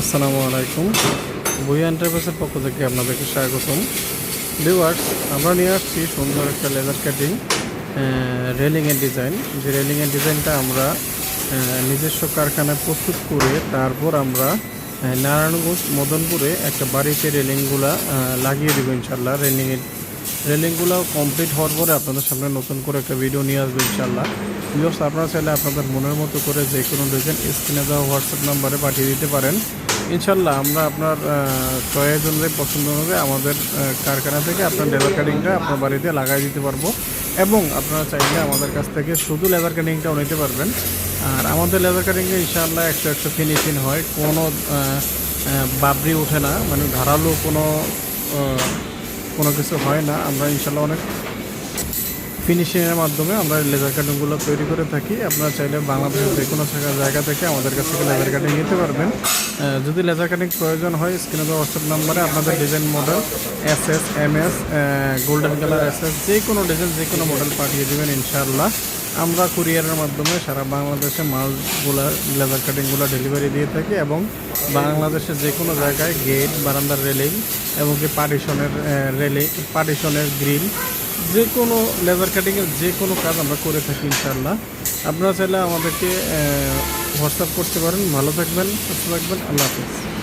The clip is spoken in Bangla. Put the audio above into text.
আসসালামু আলাইকুম। বই এন্টারপ্রাইজের পক্ষ থেকে আপনাদেরকে স্বাগতম। ভিউয়ার্স আমরা নিয়ে আসছি সুন্দর একটা লেদার কাটিং রেলিংয়ের ডিজাইন যে রেলিংয়ের ডিজাইনটা আমরা নিজস্ব কারখানায় প্রস্তুত করে তারপর আমরা নারায়ণগঞ্জ, মদনপুরে একটা বাড়িতে রেলিংগুলা লাগিয়ে দেবো ইনশাল্লাহ রেলিংয়ের রেলিংগুলো কমপ্লিট হওয়ার পরে আপনাদের সামনে নতুন করে একটা ভিডিও নিয়ে আসব ইনশাল্লাহ ভিউয়ার্স আপনারা চাইলে আপনাদের মনের মতো করে যে কোনো ডিজাইন স্ক্রিনে দেওয়া হোয়াটসঅ্যাপ নাম্বারে পাঠিয়ে দিতে পারেন। ইনশাল্লাহ আমরা আপনার চয়েস অনুযায়ী পছন্দ অনুযায়ী আমাদের কারখানা থেকে আপনার লেদার কাটিংটা আপনার বাড়িতে লাগাই দিতে পারব। এবং আপনারা চাইলে আমাদের কাছ থেকে শুধু লেদার কাটিংটাও নিতে পারবেন। আর আমাদের লেদার কাটিংয়ে ইনশাল্লাহ একশো একশো ফিনিশিং হয়। কোনো বাবরি ওঠে না। মানে ধারালো কোনো কোনো কিছু হয় না। আমরা ইনশাল্লাহ অনেক ফিনিশিংয়ের মাধ্যমে আমরা লেজার কাটিংগুলো তৈরি করে থাকি। আপনারা চাইলে বাংলাদেশের যে কোনো জায়গা- থেকে আমাদের কাছ থেকে লেজার কাটিং নিতে পারবেন। যদি লেজার কাটিং প্রয়োজন হয় স্ক্রিনে দেওয়া হোয়াটসঅ্যাপ নাম্বারে আপনাদের design model S S M S golden colour S S যে কোনো ডিজাইন যে কোনো মডেল পাঠিয়ে দেবেন ইনশাআল্লাহ। আমরা কুরিয়ারের মাধ্যমে সারা বাংলাদেশে মালগুলো লেজার কাটিংগুলো ডেলিভারি দিয়ে থাকি এবং বাংলাদেশের যে কোনো জায়গায় গেট বারান্দার রেলিং এবং কি পার্টিশনের রেলিং পার্টিশনের গ্রিল যে কোনো লেজার কাটিংয়ের যে কোনো কাজ আমরা করে থাকি, ইনশাআল্লাহ। আপনারা চাইলে আমাদেরকে হোয়াটসঅ্যাপ করতে পারেন। ভালো থাকবেন, সুস্থ থাকবেন। আল্লাহ হাফিজ।